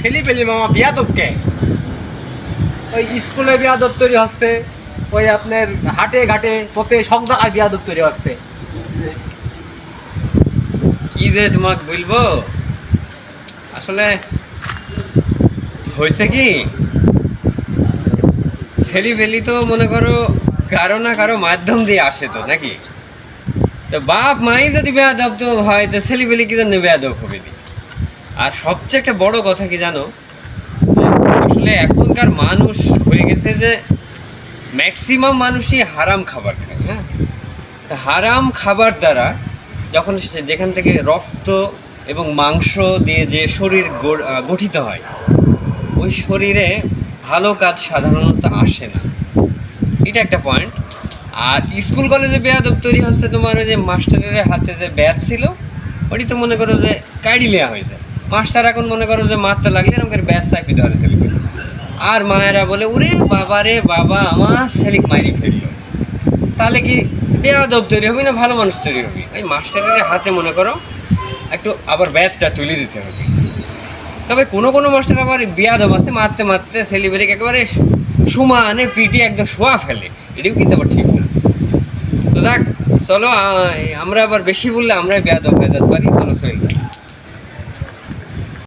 ছেলে পেলি মামা, বিয়াদবকে। ওই স্কুলে বিয়াদব তৈরি হচ্ছে, ওই আপনার হাটে ঘাটে, পথে সব জায়গায় বিয়াদব তৈরি হচ্ছে। কি যে তোমাকে বলব? আসলে হয়েছে কি? ছেলিবেলি তো মনে করো কারও না কারও মাধ্যম দিয়ে আসে তো, নাকি? তো বাপ মাই যদি বেয়াদব তো হয়, তো ছেলিবেলি কি জন্য বেয়াদব হবে? আর সবচেয়ে একটা বড় কথা কি জানো? আসলে এখনকার মানুষ হয়ে গেছে যে ম্যাক্সিমাম মানুষই হারাম খাবার খায় হ্যাঁ? হারাম খাবার দ্বারা যখন যেখান থেকে রক্ত এবং মাংস দিয়ে যে শরীর গঠিত হয়, ওই শরীরে ভালো কাজ সাধারণত আসে না। এটা একটা পয়েন্ট আর স্কুল কলেজে বেয়াদব তৈরি হচ্ছে তোমার ওই যে মাস্টারের হাতে যে ব্যাট ছিল, ওটি তো মনে করো যে কাড়ি নেওয়া হয়েছে মাস্টার এখন মনে করো যে মারতে লাগলে এরকম করে ব্যাট চাপি ধরে ছেলেকে আর মায়েরা বলে ওরে বাবা রে বাবা, আমার ছেলেক মারি ফেলল। তাহলে কি বেয়াদব তৈরি হবি না ভালো মানুষ তৈরি হবি? ওই মাস্টারের হাতে মনে করো, একটু আবার ব্যাচটা তুলে দিতে হবে। তবে কোনো কোনো মাস্টার আবার বেয়াদব আছে, মারতে মারতে সেলিব্রিটিকে একেবারে সমানে পিটি একদম শোয়া ফেলে। এটাও কিন্তু আবার ঠিক না। তো দেখ চলো আমরা আবার বেশি বললে আমরাই বেয়াদব হয়ে যেতে পারি। চলো, চল।